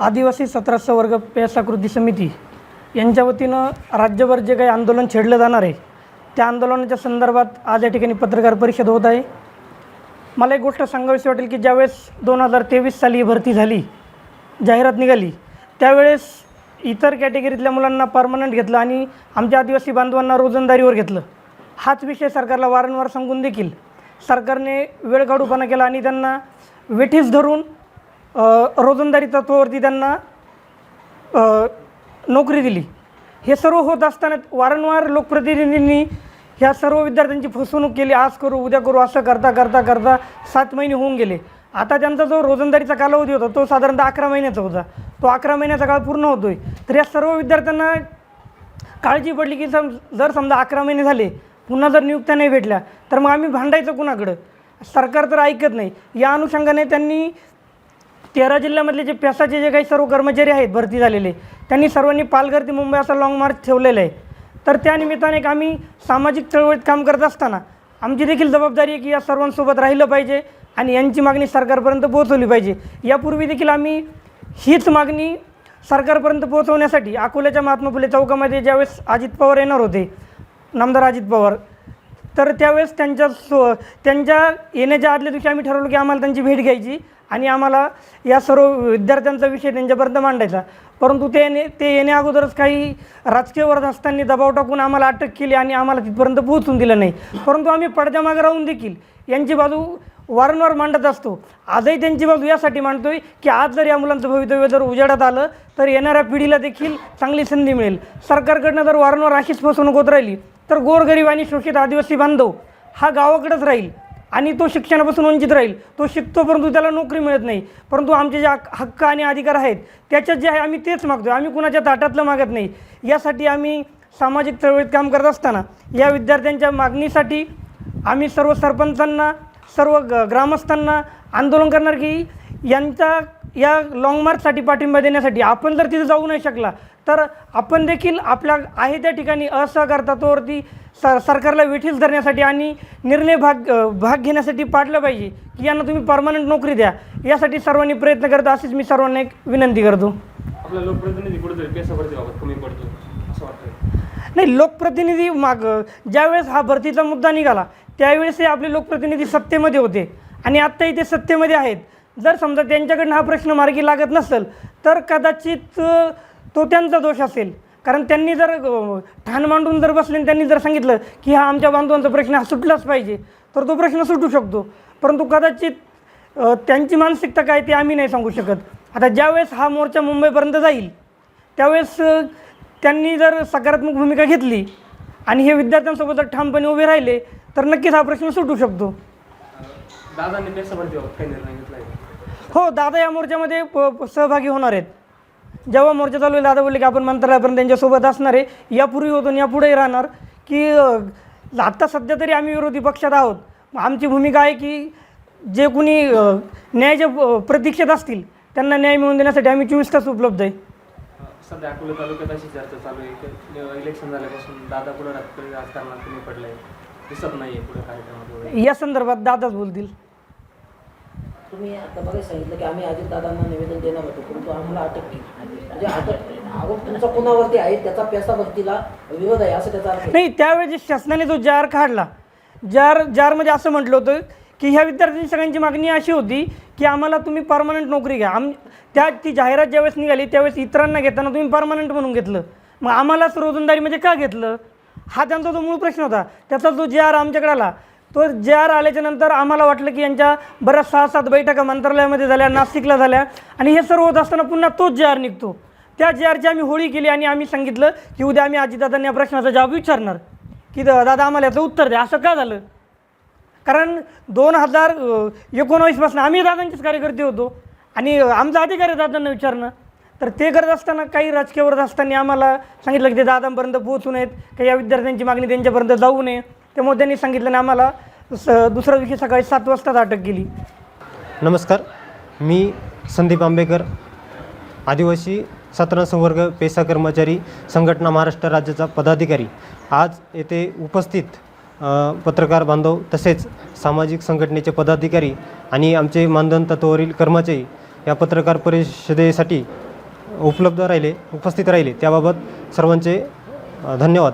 आदिवासी सतराशे वर्ग पेसाकृती समिती यांच्या वतीनं राज्यभर जे काही आंदोलन छेडलं जाणार आहे त्या आंदोलनाच्या संदर्भात आज या ठिकाणी पत्रकार परिषद होत आहे. मला एक गोष्ट सांगावीशी वाटेल की ज्यावेळेस दोन हजार तेवीस साली भरती झाली जाहिरात निघाली त्यावेळेस इतर कॅटेगरीतल्या मुलांना परमनंट घेतलं आणि आमच्या आदिवासी बांधवांना रोजंदारीवर घेतलं. हाच विषय सरकारला वारंवार सांगून देखील सरकारने वेळ काढूपणा केला आणि त्यांना वेठीस धरून रोजंदारी तत्वावरती त्यांना नोकरी दिली. हे सर्व होत असताना वारंवार लोकप्रतिनिधींनी ह्या सर्व विद्यार्थ्यांची फसवणूक केली. आज करू उद्या करू असं करता करता करता सात महिने होऊन गेले. आता त्यांचा जो रोजंदारीचा कालावधी होता तो साधारणतः अकरा महिन्याचा होता. तो अकरा महिन्याचा काळ पूर्ण होतोय. तर या सर्व विद्यार्थ्यांना काळजी पडली की सम जर समजा अकरा महिने झाले पुन्हा जर नियुक्त्या नाही भेटल्या तर मग आम्ही भांडायचं कुणाकडं? सरकार तर ऐकत नाही. या अनुषंगाने त्यांनी तेरा जिल्ह्यामधले जे पेसाचे जे काही सर्व कर्मचारी आहेत भरती झालेले त्यांनी सर्वांनी पालघर ते मुंबई असा लाँग मार्च ठेवलेला आहे. तर त्या निमित्ताने एक आम्ही सामाजिक चळवळीत काम करत असताना आमची देखील जबाबदारी आहे की या सर्वांसोबत राहिलं पाहिजे आणि यांची मागणी सरकारपर्यंत पोहोचवली पाहिजे. यापूर्वी देखील आम्ही हीच मागणी सरकारपर्यंत पोहोचवण्यासाठी अकोल्याच्या महात्मा फुले चौकामध्ये ज्यावेळेस अजित पवार येणार होते नामदार अजित पवार तर त्यावेळेस त्यांच्या सो त्यांच्या येण्याच्या आदल्या दिवशी आम्ही ठरवलं की आम्हाला त्यांची भेट घ्यायची. आणि आम्हाला या सर्व विद्यार्थ्यांचा विषय त्यांच्यापर्यंत मांडायचा. परंतु ते येणे ते येण्या अगोदरच काही राजकीय वर्धस्तांनी दबाव टाकून आम्हाला अटक केली आणि आम्हाला तिथपर्यंत पोहोचून दिलं नाही. परंतु आम्ही पडद्यामागे राहून देखील यांची बाजू वारंवार मांडत असतो. आजही त्यांची बाजू यासाठी मांडतोय की आज जर या मुलांचं भवितव्य जर उजाडात आलं तर येणाऱ्या पिढीला देखील चांगली संधी मिळेल. सरकारकडनं जर वारंवार अशीच फसवणूक होत राहिली तर गोरगरीब आणि शोषित आदिवासी बांधव हा गावाकडेच राहील. आणि तो शिक्षणापासून वंचित राहील. तो शिकतो परंतु त्याला नोकरी मिळत नाही. परंतु आमचे जे हक्क आणि अधिकार आहेत त्याच्यात जे आहे आम्ही तेच मागतो आम्ही कुणाच्या ताटातलं मागत नाही. यासाठी आम्ही सामाजिक चळवळीत काम करत असताना या विद्यार्थ्यांच्या मागणीसाठी आम्ही सर्व सरपंचांना सर्व ग ग्रामस्थांना आंदोलन करणार की यांचा या लाँग मार्चसाठी पाठिंबा देण्यासाठी आपण जर तिथे जाऊ नाही शकला तर आपण देखील आपल्या आहे त्या ठिकाणी असहकार तत्वावरती सर सरकारला वेठीस धरण्यासाठी आणि निर्णय भाग भाग घेण्यासाठी पाडलं पाहिजे की यांना तुम्ही परमनंट नोकरी द्या. यासाठी सर्वांनी प्रयत्न करत अशीच मी सर्वांना एक विनंती करतो. आपला लोकप्रतिनिधी कुठेतरी कमी पडतो असं वाटतं नाही लोकप्रतिनिधी माग ज्यावेळेस हा भरतीचा मुद्दा निघाला त्यावेळेस हे आपले लोकप्रतिनिधी सत्तेमध्ये होते. आणि आत्ताही ते सत्तेमध्ये आहेत. जर समजा त्यांच्याकडनं हा प्रश्न मार्गी लागत नसेल तर कदाचित तो त्यांचा दोष असेल. कारण त्यांनी जर ठाण मांडून जर बसले आणि त्यांनी जर सांगितलं की हा आमच्या बांधवांचा प्रश्न हा सुटलाच पाहिजे तर तो प्रश्न सुटू शकतो. परंतु कदाचित त्यांची मानसिकता काय ते आम्ही नाही सांगू शकत. आता ज्यावेळेस हा मोर्चा मुंबईपर्यंत जाईल त्यावेळेस त्यांनी जर सकारात्मक भूमिका घेतली आणि हे विद्यार्थ्यांसोबत जर ठामपणे उभे राहिले तर नक्कीच हा प्रश्न सुटू शकतो. दादांनी निर्णय घेतला आहे? हो दादा या मोर्चामध्ये प- सहभागी होणार आहेत. जेव्हा मोर्चा चालू आहे दादा बोलले की आपण मंत्रालयापर्यंत त्यांच्यासोबत असणार आहे. यापूर्वी होतो आणि यापुढेही राहणार की अ, आत्ता सध्या तरी आम्ही विरोधी पक्षात आहोत. आमची भूमिका आहे की जे कुणी अ, न्यायाच्या अ, प्रतीक्षेत असतील त्यांना न्याय मिळवून देण्यासाठी आम्ही चोवीस तास उपलब्ध आहे. सध्या अकोला तालुक्यात अशी चर्चा चालू आहे की इलेक्शन झाल्यापासून दादा पुढे राजकारणात कमी पडलाय. दिसत नाहीये पुढे कार्यक्रमात वगैरे. या संदर्भात दादाच बोलतील. तुम्ही आता बघा सांगितलं की आम्ही अजितदादांना निवेदन देणार होतो परंतु आम्हाला अटक केली. म्हणजे अटक आरोप तुमचा कोणावरती आहे त्याचा विरोध आहे असं त्याचा अर्थ नाही त्यावेळी जे शासनाने जो जार काढला जार जारमध्ये असं म्हटलं होतं की ह्या विद्यार्थ्यांची सगळ्यांची मागणी अशी होती की आम्हाला तुम्ही परमनंट नोकरी घ्या. आम त्या ती जाहिरात ज्यावेळेस निघाली त्यावेळेस इतरांना घेताना तुम्ही परमनंट म्हणून घेतलं. मग आम्हालाच रोजंदारी म्हणजे का घेतलं? हा त्यांचा जो मूळ प्रश्न होता. त्याचा जो जे आर आमच्याकडे आला तो जे आर आल्याच्यानंतर आम्हाला वाटलं की यांच्या बऱ्याच सहा सात बैठका मंत्रालयामध्ये झाल्या नाशिकला झाल्या. आणि हे सर्व होत असताना पुन्हा तोच जे आर निघतो. त्या जे आरची आम्ही होळी केली आणि आम्ही सांगितलं की उद्या आम्ही अजितदादांनी या प्रश्नाचा जबाब विचारणार. की दादा आम्हाला याचं उत्तर द्या. असं का झालं? कारण दोन हजार एकोणावीसपासून आम्ही दादांचेच कार्यकर्ते होतो. आणि आमचा अधिकार आहे दादांना विचारणं. तर ते करत असताना काही राजकीय वर्ग असताना आम्हाला सांगितलं की ते दादांपर्यंत पोहोचू नयेत. काही या विद्यार्थ्यांची मागणी त्यांच्यापर्यंत जाऊ नये. त्यामुळे त्यांनी सांगितलं आणि आम्हाला स दुसऱ्या दिवशी सकाळी सात वाजताच अटक केली. नमस्कार. मी संदीप आंबेकर आदिवासी सतरा संवर्ग पेसा कर्मचारी संघटना महाराष्ट्र राज्याचा पदाधिकारी. आज येथे उपस्थित अ, पत्रकार बांधव तसेच सामाजिक संघटनेचे पदाधिकारी आणि आमचे मानधन तत्वावरील कर्मचारी या पत्रकार परिषदेसाठी उपलब्ध राहिले उपस्थित राहिले. त्याबाबत सर्वांचे अ, धन्यवाद.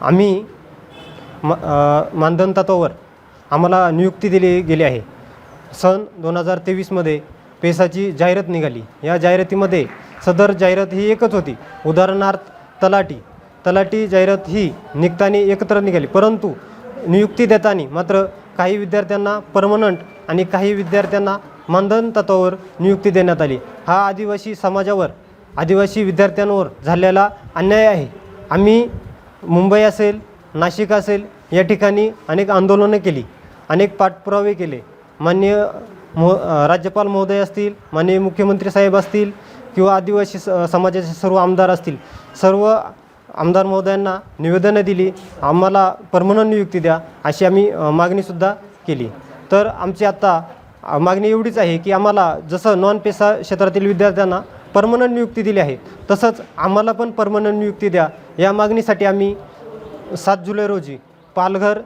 आम्ही म अ, मानधन तत्वावर आम्हाला नियुक्ती दिली गेली आहे. सन दोन हजार तेवीसमध्ये पेसाची जाहिरात निघाली. या जाहिरातीमध्ये सदर जाहिरात ही एकच होती. उदाहरणार्थ तलाटी तलाटी जाहिरात ही निघताना एकत्र निघाली. परंतु नियुक्ती देताना मात्र काही विद्यार्थ्यांना परमनंट आणि काही विद्यार्थ्यांना मानधन तत्वावर नियुक्ती देण्यात आली. हा आदिवासी समाजावर आदिवासी विद्यार्थ्यांवर झालेला अन्याय आहे. आम्ही मुंबई असेल नाशिक असेल या ठिकाणी अनेक आंदोलनं केली अनेक पाठपुरावे केले. माननीय मो राज्यपाल महोदय असतील माननीय मुख्यमंत्री साहेब असतील किंवा आदिवासी स समाजाचे सर्व आमदार असतील सर्व आमदार महोदयांना निवेदनं दिली आम्हाला परमनंट नियुक्ती द्या अशी आम्ही मागणीसुद्धा केली. तर आमची आत्ता मागणी एवढीच आहे की आम्हाला जसं नॉन पेसा क्षेत्रातील विद्यार्थ्यांना परमनंट नियुक्ती दिली आहे तसंच आम्हाला पण परमनंट नियुक्ती द्या या मागणीसाठी आम्ही सात जुलै रोजी पालघर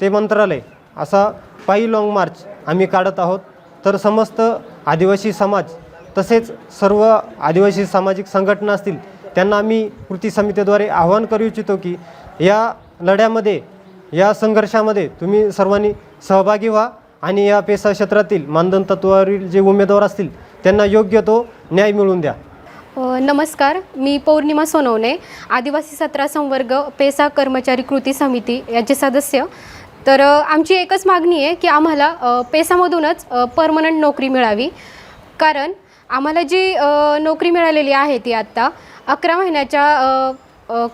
ते मंत्रालय असा पायी लाँग मार्च आम्ही काढत आहोत. तर समस्त आदिवासी समाज तसेच सर्व आदिवासी सामाजिक संघटना असतील त्यांना आम्ही कृती समितीद्वारे आवाहन करू इच्छितो की या लढ्यामध्ये या संघर्षामध्ये तुम्ही सर्वांनी सहभागी व्हा आणि या पेसा क्षेत्रातील मानधन तत्वावरील जे उमेदवार असतील त्यांना योग्य तो न्याय मिळवून द्या. नमस्कार मी पौर्णिमा सोनवणे आदिवासी सतरा संवर्ग पेसा कर्मचारी कृती समिती याचे सदस्य. तर आमची एकच मागणी आहे की आम्हाला पेसामधूनच परमनंट नोकरी मिळावी. कारण आम्हाला जी नोकरी मिळालेली आहे ती आत्ता अकरा महिन्याच्या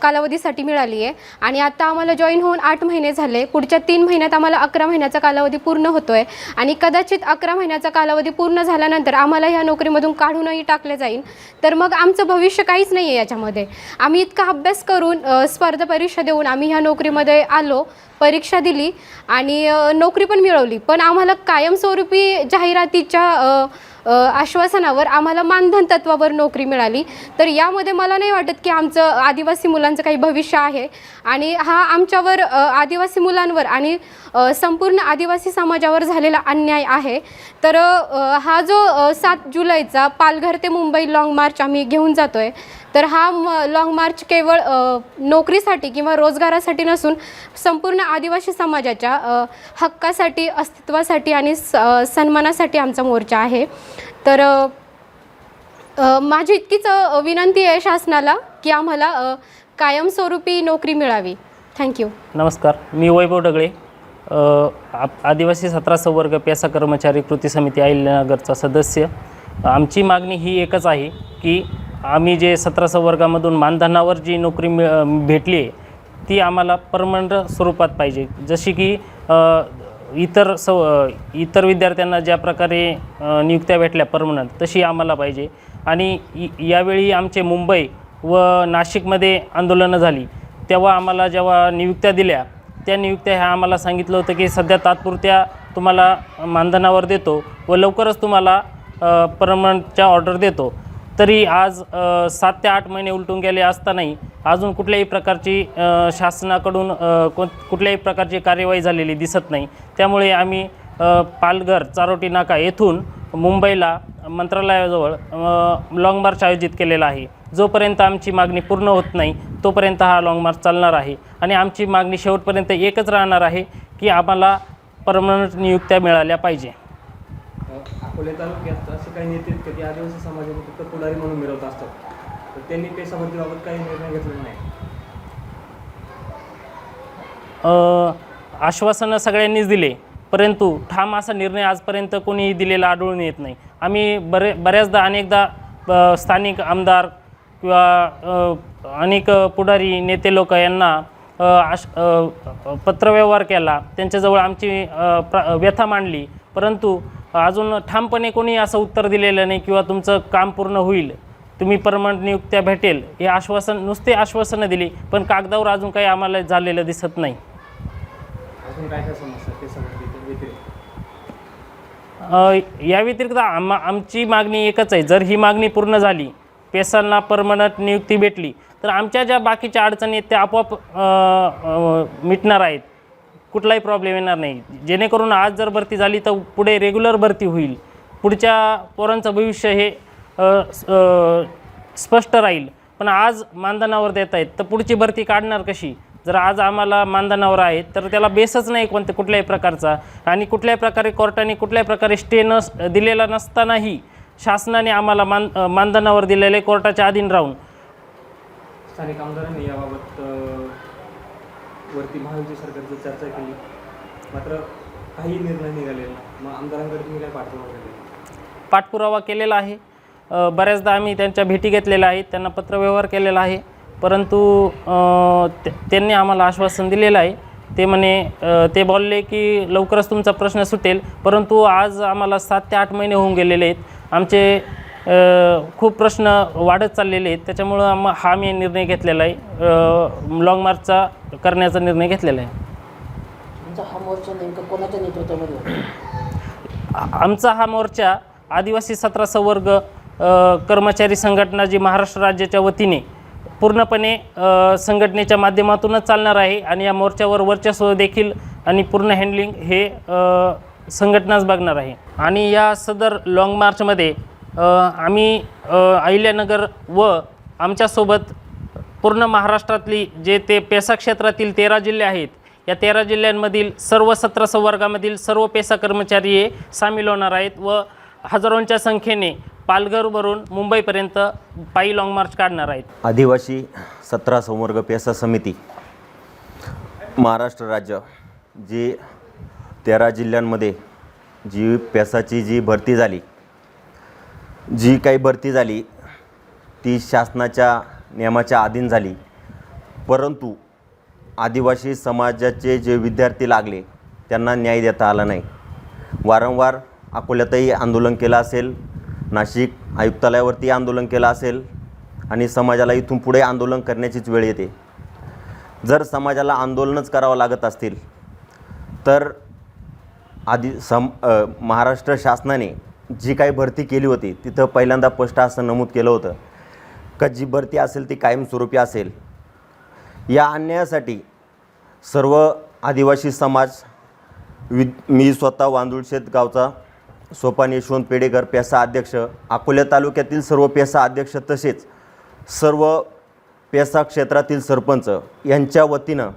कालावधीसाठी मिळाली आहे. आणि आता आम्हाला जॉईन होऊन आठ महिने झाले. पुढच्या तीन महिन्यात आम्हाला अकरा महिन्याचा कालावधी पूर्ण होतो आहे आणि कदाचित अकरा महिन्याचा कालावधी पूर्ण झाल्यानंतर आम्हाला ह्या नोकरीमधून काढूनही टाकले जाईल. तर मग आमचं भविष्य काहीच नाही आहे याच्यामध्ये. आम्ही इतका अभ्यास करून स्पर्धा परीक्षा देऊन आम्ही ह्या नोकरीमध्ये आलो परीक्षा दिली आणि नोकरी पण मिळवली. पण आम्हाला कायमस्वरूपी जाहिरातीच्या आश्वासनावर आम्हाला मानधन तत्वावर नोकरी मिळाली. तर यामध्ये मला नाही वाटत की आमचं आदिवासी मुलांचं काही भविष्य आहे. आणि हा आमच्यावर आदिवासी मुलांवर आणि संपूर्ण आदिवासी समाजावर झालेला अन्याय आहे. तर हा जो सात जुलैचा पालघर ते मुंबई लाँग मार्च आम्ही घेऊन जातो आहे तर हा म लाँग मार्च केवळ नोकरीसाठी किंवा रोजगारासाठी नसून संपूर्ण आदिवासी समाजाच्या हक्कासाठी अस्तित्वासाठी आणि स सन्मानासाठी आमचा मोर्चा आहे. तर माझी इतकीच विनंती आहे शासनाला की आम्हाला कायमस्वरूपी नोकरी मिळावी. थँक्यू नमस्कार मी वैभव डगळे आदिवासी सतरा संवर्ग पेसा कर्मचारी कृती समिती अहिल्यानगरचा सदस्य. आमची मागणी ही एकच आहे की आम्ही जे सतरा संवर्गामधून मानधनावर जी नोकरी मिळ भेटली आहे ती आम्हाला परमनंट स्वरूपात पाहिजे. जशी की इतर सव इतर विद्यार्थ्यांना ज्या प्रकारे नियुक्त्या भेटल्या परमनंट तशी आम्हाला पाहिजे. आणि इ- यावेळी आमचे मुंबई व नाशिकमध्ये आंदोलनं झाली. तेव्हा आम्हाला जेव्हा नियुक्त्या दिल्या त्या नियुक्त्या ह्या आम्हाला सांगितलं होतं की सध्या तात्पुरत्या तुम्हाला मानधनावर देतो व लवकरच तुम्हाला परमनंटच्या ऑर्डर देतो. तरी आज सात ते आठ महिने उलटून गेले असतानाही अजून कुठल्याही प्रकारची शासनाकडून कोण कुठल्याही प्रकारची कार्यवाही झालेली दिसत नाही. त्यामुळे आम्ही पालघर चारोटी नाका येथून मुंबईला मंत्रालयाजवळ लाँग मार्च आयोजित केलेला आहे. जोपर्यंत आमची मागणी पूर्ण होत नाही तोपर्यंत हा लाँग मार्च चालणार आहे. आणि आमची मागणी शेवटपर्यंत एकच राहणार आहे की आम्हाला परमनंट नियुक्त्या मिळाल्या पाहिजे. अकोले तालुक्यात असे काही नेते आहेत की आदिवासी समाजाचे फक्त पुढारी म्हणून मिळवत असतात? तर त्यांनी पेसा काही निर्णय घेतलेला नाही. आश्वासनं सगळ्यांनीच दिले परंतु ठाम असा निर्णय आजपर्यंत कोणीही दिलेला आढळून येत नाही. आम्ही बरे बऱ्याचदा अनेकदा स्थानिक आमदार किंवा अनेक पुढारी नेते लोक यांना आश पत्रव्यवहार केला त्यांच्याजवळ आमची अ, प्र व्यथा मांडली परंतु अजून ठामपणे कोणी असं उत्तर दिलेलं नाही किंवा तुमचं काम पूर्ण होईल तुम्ही परमनंट नियुक्त्या भेटेल हे आश्वासन नुसते आश्वासनं दिली पण कागदावर अजून काही आम्हाला झालेलं दिसत नाही. या व्यतिरिक्त आम आमची मागणी एकच आहे जर ही मागणी पूर्ण झाली पेसांना परमनंट नियुक्ती भेटली तर आमच्या ज्या बाकीच्या अडचणी आहेत त्या आपोआप मिटणार आहेत. कुठलाही प्रॉब्लेम येणार नाही. जेणेकरून आज जर भरती झाली तर पुढे रेग्युलर भरती होईल. पुढच्या पोरांचं भविष्य हे स्पष्ट राहील. पण आज मानधनावर देत आहेत तर पुढची भरती काढणार कशी? जर आज आम्हाला मानधनावर आहेत तर त्याला बेसच नाही कोणत्या कुठल्याही प्रकारचा. आणि कुठल्याही प्रकारे कोर्टाने कुठल्याही प्रकारे स्टे नस दिलेला नसतानाही शासनाने आम्हाला मान मानधनावर दिलेले कोर्टाच्या अधीन राहून. स्थानिक आमदारांनी याबाबत वरती महायुती सरकारची चर्चा केली. मात्र काही निर्णय निघालेला मग आमदारांकडे तुम्ही काय पाठपुरावा केला पाठपुरावा केलेला आहे. बऱ्याचदा आम्ही त्यांच्या भेटी घेतलेल्या आहेत. त्यांना पत्रव्यवहार केलेला आहे. परंतु त्यांनी आम्हाला आश्वासन दिलेलं आहे. ते म्हणे ते बोलले की लवकरच तुमचा प्रश्न सुटेल. परंतु आज आम्हाला सात ते आठ महिने होऊन गेलेले आहेत. आमचे खूप प्रश्न वाढत चाललेले आहेत. त्याच्यामुळं आम हा मी निर्णय घेतलेला आहे. लाँग मार्चचा करण्याचा निर्णय घेतलेला आहे. तुमचा हा मोर्चा नेमका कोणाच्या नेतृत्वामध्ये होता? आ- आमचा हा मोर्चा आदिवासी सतरा संवर्ग कर्मचारी संघटना जी महाराष्ट्र राज्याच्या वतीने पूर्णपणे संघटनेच्या माध्यमातूनच चालणार आहे आणि या मोर्चावर वर्चस्व देखील आणि पूर्ण हँडलिंग हे संघटनाच बघणार आहे. आणि या सदर लाँग मार्चमध्ये आम्ही अहिल्यानगर व आमच्यासोबत पूर्ण महाराष्ट्रातली जे ते पेसा क्षेत्रातील तेरा जिल्हे आहेत या तेरा जिल्ह्यांमधील सर्व सतरा संवर्गामधील सर्व पेसा कर्मचारी हे सामील होणार आहेत व हजारोंच्या संख्येने पालघरवरून मुंबईपर्यंत पायी लाँग मार्च काढणार आहेत. आदिवासी सतरा संवर्ग पेसा समिती महाराष्ट्र राज्य जी तेरा जिल्ह्यांमध्ये जी पेसाची जी भरती झाली जी काही भरती झाली ती शासनाच्या नियमाच्या अधीन झाली. परंतु आदिवासी समाजाचे जे विद्यार्थी लागले त्यांना न्याय देता आला नाही. वारंवार अकोल्यातही आंदोलन केलं असेल नाशिक आयुक्तालयावरती आंदोलन केलं असेल आणि समाजाला इथून पुढे आंदोलन करण्याचीच वेळ येते. जर समाजाला आंदोलनच करावं लागत असतील तर आधी सम महाराष्ट्र शासनाने जी काही भरती केली होती तिथं पहिल्यांदा स्पष्ट असं नमूद केलं होतं. का जी भरती असेल ती कायमस्वरूपी असेल. या अन्यायासाठी सर्व आदिवासी समाज वि मी स्वतः वांदुळशेत गावचा सोपान यशवंत पेडेकर पेसा अध्यक्ष अकोल्या तालुक्यातील सर्व पेसा अध्यक्ष तसेच सर्व पेसा क्षेत्रातील सरपंच यांच्या वतीनं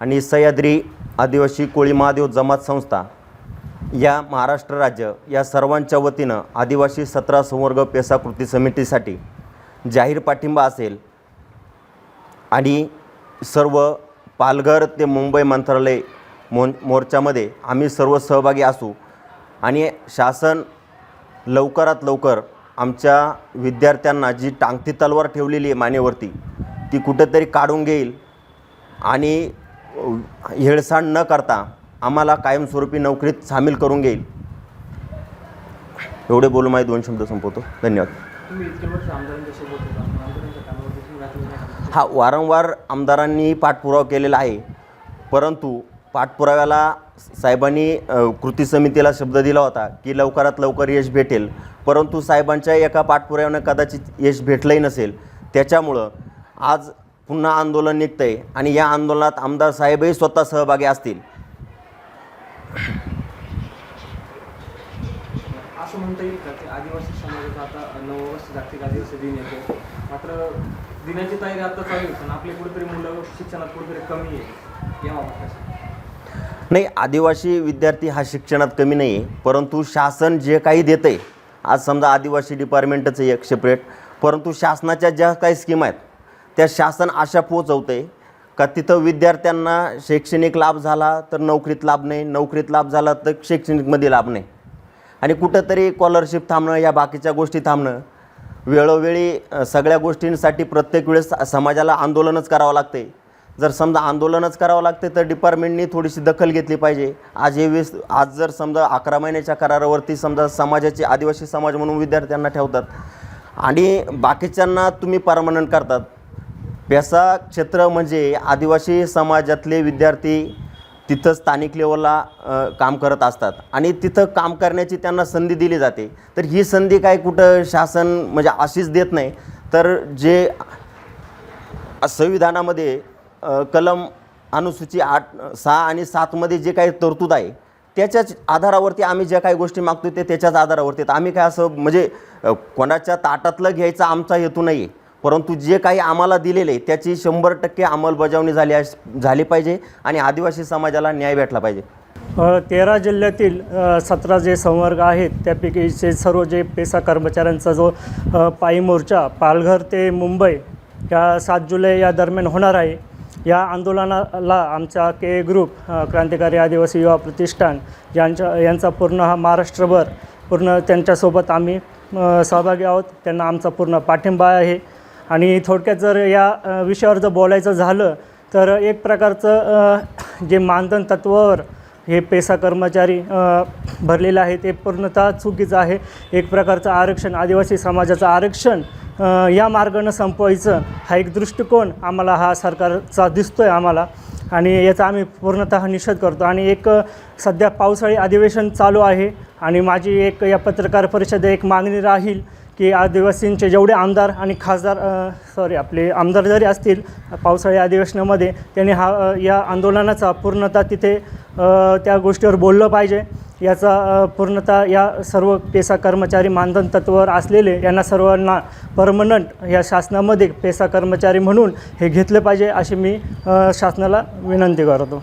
आणि सह्याद्री आदिवासी कोळी महादेव जमात संस्था या महाराष्ट्र राज्य या सर्वांच्या वतीनं आदिवासी सतरा संवर्ग पेसा कृती समितीसाठी जाहीर पाठिंबा असेल आणि सर्व पालघर ते मुंबई मंत्रालय मो मोर्चामध्ये आम्ही सर्व सहभागी असू आणि शासन लवकरात लवकर आमच्या विद्यार्थ्यांना जी टांगती तलवार ठेवलेली आहे मानेवरती ती कुठेतरी काढून घेईल आणि हेळसांड न करता आम्हाला कायमस्वरूपी नोकरीत सामील करून घेईल. एवढे बोलून माझे दोन शब्द संपवतो. धन्यवाद? हा वारंवार आमदारांनी पाठपुरावा केलेला आहे. परंतु पाठपुराव्याला साहेबांनी कृती समितीला शब्द दिला होता की लवकरात लवकर यश भेटेल. परंतु साहेबांच्या एका पाठपुराव्यानं कदाचित यश भेटलंही नसेल. त्याच्यामुळं आज पुन्हा आंदोलन निघतं आहे आणि या आंदोलनात आमदार साहेबही स्वतः सहभागी असतील. असं म्हणता येईल का की आदिवासी समाजाचा आता नववर्ष जागतिक आदिवासी दिन येतो? मात्र दिनाची तयारी आता चालू आहे पण आपले कुठेतरी मुलं शिक्षणात कुठेतरी कमी आहे. याबाबत कसं नाही आदिवासी विद्यार्थी हा शिक्षणात कमी नाही आहे परंतु शासन जे काही देतं आहे आज समजा आदिवासी डिपार्टमेंटचं एक सेपरेट परंतु शासनाच्या ज्या काही स्कीम आहेत त्या शासन अशा पोचवतं आहे का तिथं विद्यार्थ्यांना शैक्षणिक लाभ झाला तर नोकरीत लाभ नाही नोकरीत लाभ झाला तर शैक्षणिकमध्ये लाभ नाही. आणि कुठंतरी स्कॉलरशिप थांबणं या बाकीच्या गोष्टी थांबणं वेळोवेळी सगळ्या गोष्टींसाठी प्रत्येक वेळेस समाजाला आंदोलनच करावं लागते. जर समजा आंदोलनच करावं लागते तर डिपार्टमेंटनी थोडीशी दखल घेतली पाहिजे. आज हे वीस आज जर समजा अकरा महिन्याच्या करारावरती समजा समाजाचे आदिवासी समाज म्हणून विद्यार्थ्यांना ठेवतात आणि बाकीच्यांना तुम्ही परमनंट करतात पेसा क्षेत्र म्हणजे आदिवासी समाजातले विद्यार्थी तिथं स्थानिक लेवलला काम करत असतात. आणि तिथं काम करण्याची त्यांना संधी दिली जाते. तर ही संधी काय कुठं शासन म्हणजे अशीच देत नाही. तर जे संविधानामध्ये कलम अनुसूची आठ सहा आणि सातमध्ये जे काही तरतूद आहे त्याच्याच आधारावरती आम्ही ज्या काही गोष्टी मागतो ते त्याच्याच आधारावरती आम्ही काय असं म्हणजे कोणाच्या ताटातलं घ्यायचा आमचा हेतू नाही आहे परंतु जे काही आम्हाला दिलेले आहे त्याची शंभर टक्के अंमलबजावणी झाली अस- झाली पाहिजे आणि आदिवासी समाजाला न्याय भेटला पाहिजे. तेरा जिल्ह्यातील सतरा जे संवर्ग आहेत त्यापैकीचे सर्व जे पेसा कर्मचाऱ्यांचा जो पायी मोर्चा पालघर ते मुंबई या सात जुलै या दरम्यान होणार आहे. या आंदोलनाला आमचा के ग्रुप क्रांतिकारी आदिवासी युवा प्रतिष्ठान यांच्या यांचा पूर्ण हा महाराष्ट्रभर पूर्ण त्यांच्यासोबत आम्ही सहभागी आहोत. त्यांना आमचा पूर्ण पाठिंबा आहे. आणि थोडक्यात जर या विषयावर जर बोलायचं झालं तर एक प्रकारचं जे मानधन तत्वावर हे पेसा कर्मचारी भरलेलं आहे ते पूर्णतः चुकीचं आहे. एक प्रकारचं आरक्षण आदिवासी समाजाचं आरक्षण या मार्गानं संपवायचं हा एक दृष्टिकोन आम्हाला हा सरकारचा दिसतो आहे आम्हाला. आणि याचा आम्ही पूर्णतः निषेध करतो. आणि एक सध्या पावसाळी अधिवेशन चालू आहे. आणि माझी एक या पत्रकार परिषदेत एक मागणी राहील की आदिवासींचे जेवढे आमदार आणि खासदार सॉरी आपले आमदार जरी असतील पावसाळी अधिवेशनामध्ये त्यांनी हा या आंदोलनाचा पूर्णतः तिथे त्या गोष्टीवर बोललं पाहिजे. याचा पूर्णतः या सर्व पेसा कर्मचारी मानधन तत्वावर असलेले यांना सर्वांना परमनंट या शासनामध्ये पेसा कर्मचारी म्हणून हे घेतले पाहिजे अशी मी शासनाला विनंती करतो.